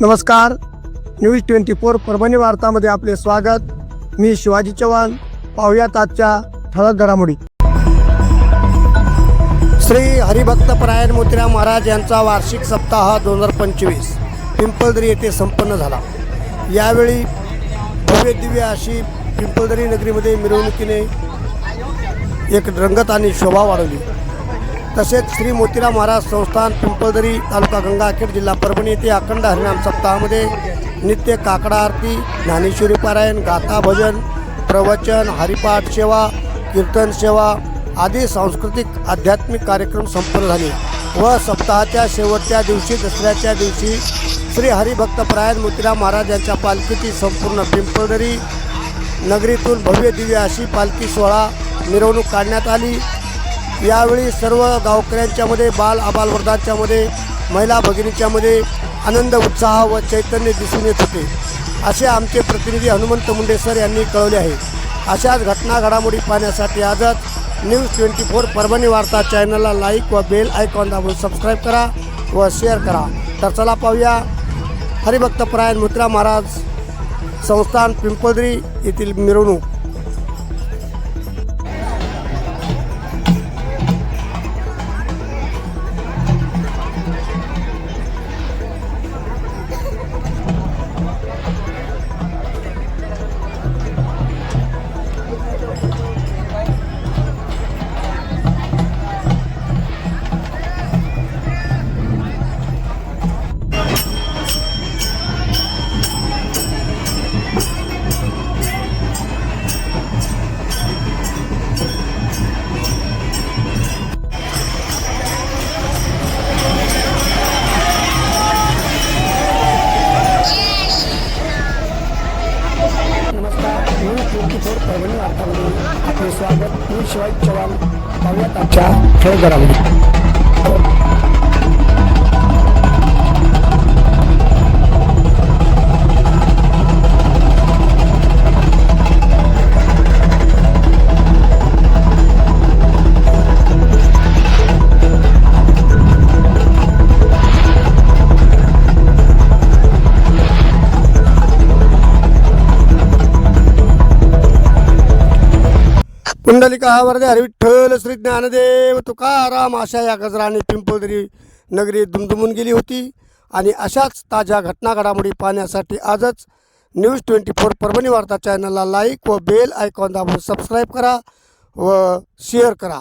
नमस्कार. News twenty four Parbhani वार्तामध्ये आपले स्वागत. मी शिवाजी चव्हाण. पाहुयात आजच्या ठळक घडामोडी. श्री हरिभक्तपरायण मोतीराम महाराज यांचा वार्षिक सप्ताह दोन हजार पंचवीस. पिंपळदरी येथे संपन्न झाला. यावेळी भव्य दिव्य अशी पिंपळदरी नगरीमध्ये मिरवणुकीने एक रंगत आणि शोभा वाढवली. तसेच श्री मोतीराम महाराज संस्थान पिंपळदरी तालुका गंगाखेड जिल्हा परभणी येथे अखंड हरिनाम सप्ताहामध्ये नित्य काकडा आरती ज्ञानेश्वरी पारायण गाथा भजन प्रवचन हरिपाठ सेवा कीर्तन सेवा आदी सांस्कृतिक आध्यात्मिक कार्यक्रम संपन्न झाले व सप्ताहाच्या शेवटच्या दिवशी दसऱ्याच्या दिवशी श्री हरिभक्तपरायण मोतीराम महाराज यांच्या पालखीची संपूर्ण पिंपळदरी नगरीतून भव्य दिव्य अशी पालखी सोहळा मिरवणूक काढण्यात आली. यावेळी सर्व गावकऱ्यांच्यामध्ये बाल आबालवर्धांच्यामध्ये महिला भगिनीच्यामध्ये आनंद उत्साह व चैतन्य दिसून येत होते. असे आमचे प्रतिनिधी हनुमंत मुंडे सर यांनी कळवले आहे. अशाच घटना घडामोडी पाहण्यासाठी आजच न्यूज ट्वेंटी फोर परभणी वार्ता चॅनलला लाईक व बेल आयकॉन दाबून सबस्क्राईब करा व शेअर करा. तर चला पाहूया. हरिभक्तपरायण मुत्रा महाराज. संस्थान पिंपळदरी येथील मिरवणूक. ट्वेंटी परभणी वार्तामध्ये आपले स्वागत. मी शिवाय चव्हाण. पाहुयात आजच्या ठळक घडामोडी पुंडलिका वरदे हरिविठ्ठल श्री ज्ञानदेव तुकाराम अशा या गजराने पिंपळदरी नगरी दुमदुमून गेली होती. आणि अशाच ताज्या घटना घडामोडी पाहण्यासाठी आजच न्यूज ट्वेंटी फोर परभणी वार्ता चॅनलला लाईक व बेल आयकॉन दाबून सबस्क्राईब करा व शेअर करा.